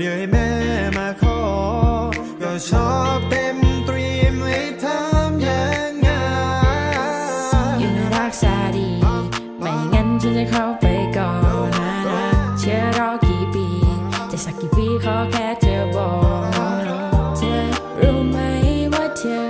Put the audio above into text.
เดี๋ยวให้แม่มาขอ ก็ชอบเต็มเตรียมไห้ทำอย่างไงอยู่ในรักษาดี ไม่งั้นฉันจะเข้าไปก่อนนะเชื่อรอกี่ปี จะสักกี่ปีขอแค่เธอบอก เธอรู้ไหมว่าเธอ